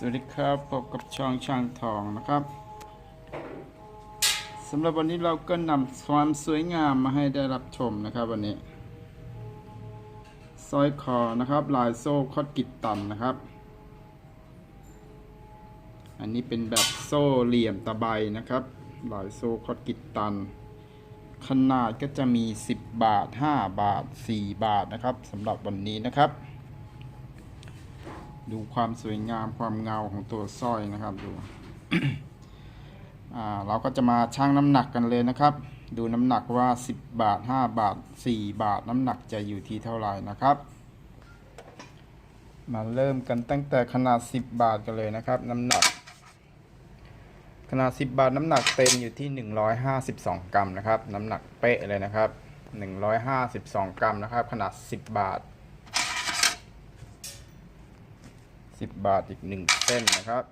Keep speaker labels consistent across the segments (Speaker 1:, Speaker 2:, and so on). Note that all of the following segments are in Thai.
Speaker 1: สวัสดีครับพบกับช่องช่างทองนะครับสำหรับวันนี้เราก็นำความสวยงามมาให้ได้รับชมนะครับวันนี้สร้อยคอนะครับ ลายโซ่คอดกิตตันนะครับ อันนี้เป็นแบบโซ่เหลี่ยมตะไบนะครับ ลายโซ่คอดกิตตัน ขนาดก็จะมี 10 บาท 5 บาท 4 บาทนะครับสำหรับวันนี้นะครับ ดูความสวยงามความเงาของตัวสร้อยนะครับดูเราก็จะมาชั่งน้ำหนักกันเลยนะครับ ดูน้ำหนักว่า 10 บาท 5 บาท 4 บาท น้ำหนักจะอยู่ที่เท่าไหร่นะครับ มาเริ่มกันตั้งแต่ขนาด 10 บาทกันเลยนะครับ น้ำหนัก ขนาด 10 บาทน้ำหนักเต็มอยู่ที่ 152 กรัมนะครับ น้ำหนักเป๊ะเลยนะครับ 152 กรัมนะครับ ขนาด 10 บาท 10บาทอีก1เส้นนะครับ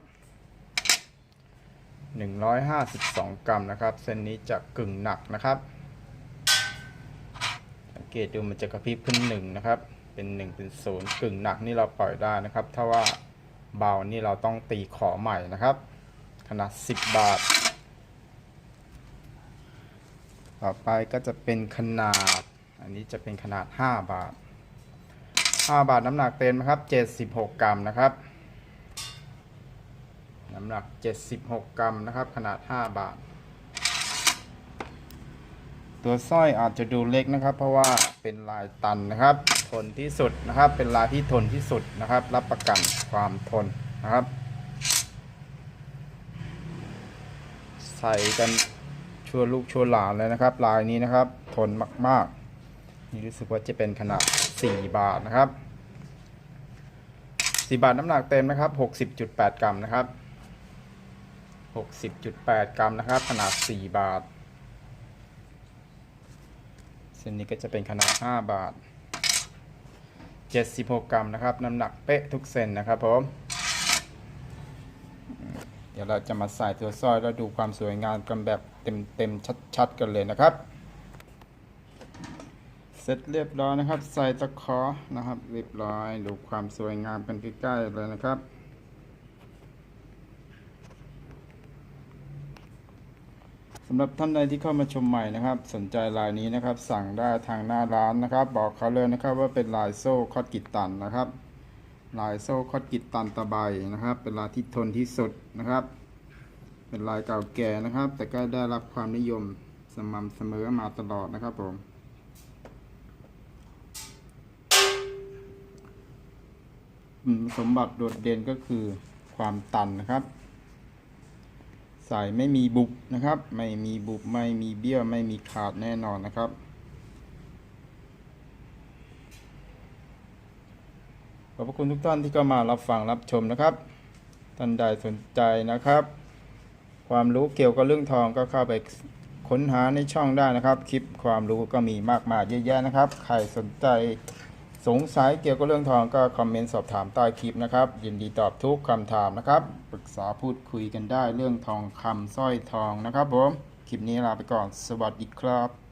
Speaker 1: 152กรัมนะครับ เส้นนี้จะกึ่งหนักนะครับ สังเกตดูมันจะกระพริบขึ้น1นะครับ เป็น1เป็น0กึ่งหนักนี่เราปล่อยได้นะครับ ถ้าว่าเบานี่เราต้องตีขอใหม่นะครับ ขนาด10บาท ต่อไปก็จะเป็นขนาด อันนี้จะเป็นขนาด5บาท 5 บาทน้ำหนักเต็มนะครับ 76 กรัมนะครับ น้ำหนัก 76 กรัมนะครับ ขนาด 5 บาท ตัวสร้อยอาจจะดูเล็กนะครับ เพราะว่าเป็นลายตันนะครับ ทนที่สุดนะครับ เป็นลายที่ทนที่สุดนะครับ รับประกันความทนนะครับ ใส่กันชั่วลูกชั่วหลานเลยนะครับ ลายนี้นะครับ ทนมาก ๆ นี่รู้สึกว่าจะเป็นขนาด 4 บาทนะครับ 4บาทน้ำหนักเต็มนะครับ 60.8 กรัมนะครับ 60.8 กรัมนะครับ ขนาด 4 บาท เส้นนี้ก็จะเป็นขนาด 5 บาท 76 กรัมนะครับ น้ำหนักเป๊ะทุกเส้นนะครับผม เดี๋ยวเราจะมาใส่ตัวสร้อยแล้วดูความสวยงามกันแบบเต็มๆชัดๆกันเลยนะครับ เสร็จเรียบร้อยนะครับ ใส่ตะขอนะครับ เรียบร้อยดูความสวยงามกันใกล้ๆเลยนะครับสำหรับท่านใดที่เข้ามาชมใหม่นะครับ สนใจลายนี้นะครับ สั่งได้ทางหน้าร้านนะครับ บอกเขาเลยนะครับว่าเป็นลายโซ่คอดกิตตันนะครับ ลายโซ่คอดกิตตันตะไบนะครับ เป็นลายที่ทนที่สุดนะครับ เป็นลายเก่าแก่นะครับ แต่ก็ได้รับความนิยมสม่ำเสมอมาตลอดนะครับผม สมบัติโดดเด่นก็คือความตันนะครับ สายไม่มีบุบนะครับ ไม่มีบุบไม่มีเบี้ยวไม่มีขาดแน่นอนนะครับ ขอบพระคุณทุกท่านที่เข้ามารับฟังรับชมนะครับ ท่านใดสนใจนะครับ ความรู้เกี่ยวกับเรื่องทองก็เข้าไปค้นหาในช่องได้นะครับ คลิปความรู้ก็มีมากมายเยอะแยะนะครับ ใครสนใจ สงสัยเกี่ยวกับเรื่องทองก็คอมเมนต์สอบถามใต้คลิปนะครับ ยินดีตอบทุกคำถามนะครับ ปรึกษาพูดคุยกันได้เรื่องทองคำสร้อยทองนะครับผม คลิปนี้ลาไปก่อน สวัสดีครับ